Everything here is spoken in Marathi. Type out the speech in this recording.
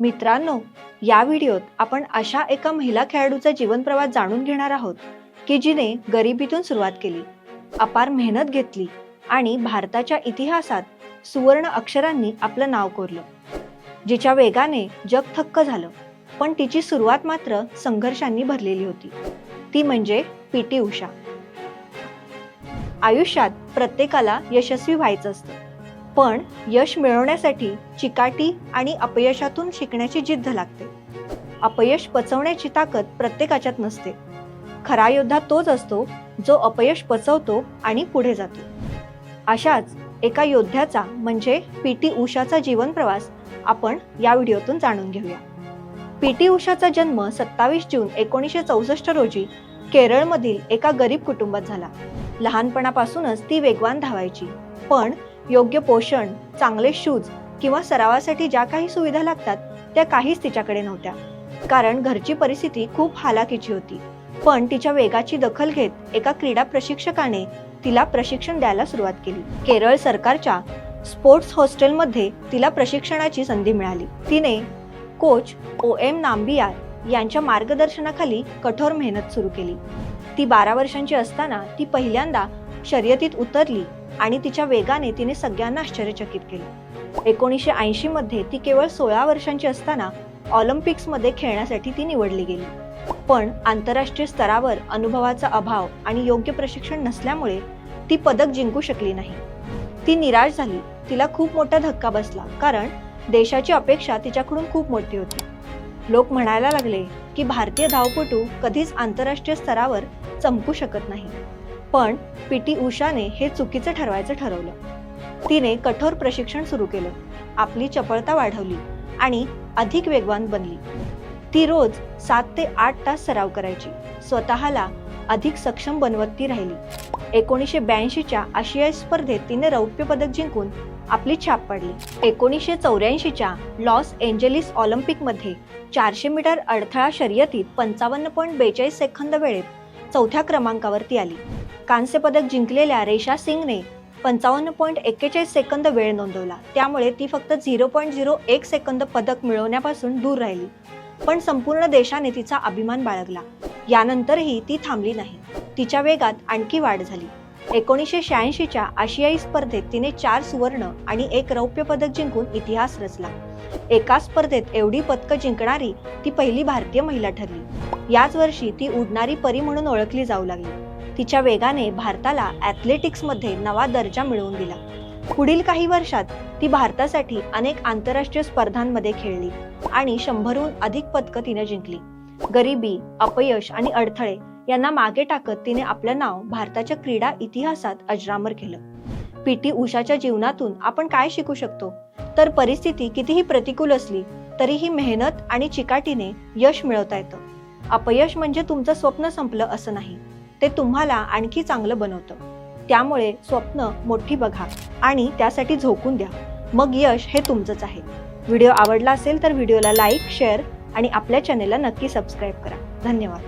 मित्रांनो या व्हिडिओत आपण अशा एका महिला खेळाडूचा जीवन प्रवास जाणून घेणार आहोत की जिने गरिबीतून सुरुवात केली अपार मेहनत घेतली आणि भारताच्या इतिहासात सुवर्ण अक्षरांनी आपलं नाव कोरलं जिच्या वेगाने जग थक्क झालं पण तिची सुरुवात मात्र संघर्षांनी भरलेली होती. ती म्हणजे पी टी उषा. आयुष्यात प्रत्येकाला यशस्वी व्हायचं असतं. पण यश मिळवण्यासाठी चिकाटी आणि अपयशातून शिकण्याची जिद्द लागते. अपयश पचवण्याची ताकद प्रत्येकाच्यात नसते. खरा योद्धा तोच असतो जो अपयश पचवतो आणि पुढे जातो. अशाच एका योद्ध्याचा म्हणजे पी टी उषाचा जीवन प्रवास आपण या व्हिडिओतून जाणून घेऊया. पी टी उषाचा जन्म सत्तावीस जून एकोणीसशे चौसष्ट रोजी केरळमधील एका गरीब कुटुंबात झाला. लहानपणापासूनच ती वेगवान धावायची. पण योग्य पोषण चांगले शूज किंवा सरावासाठी ज्या काही सुविधा लागतात त्या काहीच तिच्याकडे नव्हत्या. कारण घरची परिस्थिती खूप हालाकीची होती. पण तिच्या वेगाची दखल घेत एका क्रीडा प्रशिक्षकाने तिला प्रशिक्षण द्यायला सुरुवात केली. केरळ सरकारच्या स्पोर्ट्स हॉस्टेलमध्ये तिला प्रशिक्षणाची संधी मिळाली. तिने कोच ओ एम नांबियार यांच्या मार्गदर्शनाखाली कठोर मेहनत सुरू केली. ती बारा वर्षांची असताना ती पहिल्यांदा शर्यतीत उतरली आणि तिच्या वेगाने तिने सगळ्यांना आश्चर्यचकित केले. एकोणीसशे ऐंशी मध्ये ती केवळ सोळा वर्षांची असताना ऑलिम्पिक्समध्ये खेळण्यासाठी ती निवडली गेली. पण आंतरराष्ट्रीय स्तरावर अनुभवाचा अभाव आणि योग्य प्रशिक्षण नसल्यामुळे ती पदक जिंकू शकली नाही. ती निराश झाली. तिला खूप मोठा धक्का बसला कारण देशाची अपेक्षा तिच्याकडून खूप मोठी होती. लोक म्हणायला लागले की भारतीय धावपटू कधीच आंतरराष्ट्रीय स्तरावर चमकू शकत नाही. पण पी टी उषाने हे चुकीचं ठरवायचं ठरवलं. तिने कठोर प्रशिक्षण सुरू केलं. आपली चपळता वाढवली आणि अधिक वेगवान बनली. ती रोज सात ते आठ तास सराव करायची. स्वतःला अधिक सक्षम बनवत ती राहिली. एकोणीसशे ब्याऐंशीच्या आशियाई स्पर्धेत तिने रौप्य पदक जिंकून आपली छाप पडली. एकोणीसशे चौऱ्याऐंशीच्या लॉस एंजेलिस ऑलिम्पिकमध्ये चारशे मीटर अडथळा शर्यतीत पंचावन्न पॉईंट बेचाळीस सेकंद वेळेत चौथ्या क्रमांकावर ती आली. कांस्य पदक जिंकलेल्या रेशा सिंगने पंचावन्न पॉईंट एक्केचाळीस सेकंद वेळ नोंदवला. त्यामुळे ती फक्त झिरो पॉईंट झिरो एक सेकंद पदक मिळवण्यापासून दूर राहिली. पण संपूर्ण देशाने तिचा अभिमान बाळगला. यानंतरही ती थांबली नाही. तिच्या वेगात आणखी वाढ झाली. एकोणीसशे शहाऐंशीच्या आशियाई स्पर्धेत तिने चार सुवर्ण आणि एक रौप्य पदक जिंकून इतिहास रचला. एका स्पर्धेत एवढी पदकं जिंकणारी ती पहिली भारतीय महिला ठरली. याच वर्षी ती उडणारी परी म्हणून ओळखली जाऊ लागली. तिच्या वेगाने भारताला ॲथलेटिक्समध्ये नवा दर्जा मिळवून दिला. पुढील काही वर्षात ती भारतासाठी अनेक आंतरराष्ट्रीय स्पर्धांमध्ये खेळली आणि शंभरहून अधिक पदकं तिने जिंकली. गरिबी अपयश आणि अडथळे यांना मागे टाकत तिने आपलं नाव भारताच्या क्रीडा इतिहासात अजरामर केलं. पी. टी. उषाच्या जीवनातून आपण काय शिकू शकतो? तर परिस्थिती कितीही प्रतिकूल असली तरीही मेहनत आणि चिकाटीने यश मिळवता येतं. अपयश म्हणजे तुमचं स्वप्न संपलं असं नाही. ते तुम्हाला आणखी चांगलं बनवतं. त्यामुळे स्वप्न मोठी बघा आणि त्यासाठी झोकून द्या. मग यश हे तुमचंच आहे. व्हिडिओ आवडला असेल तर व्हिडिओला लाईक शेअर आणि आपल्या चॅनेलला नक्की सबस्क्राईब करा. धन्यवाद.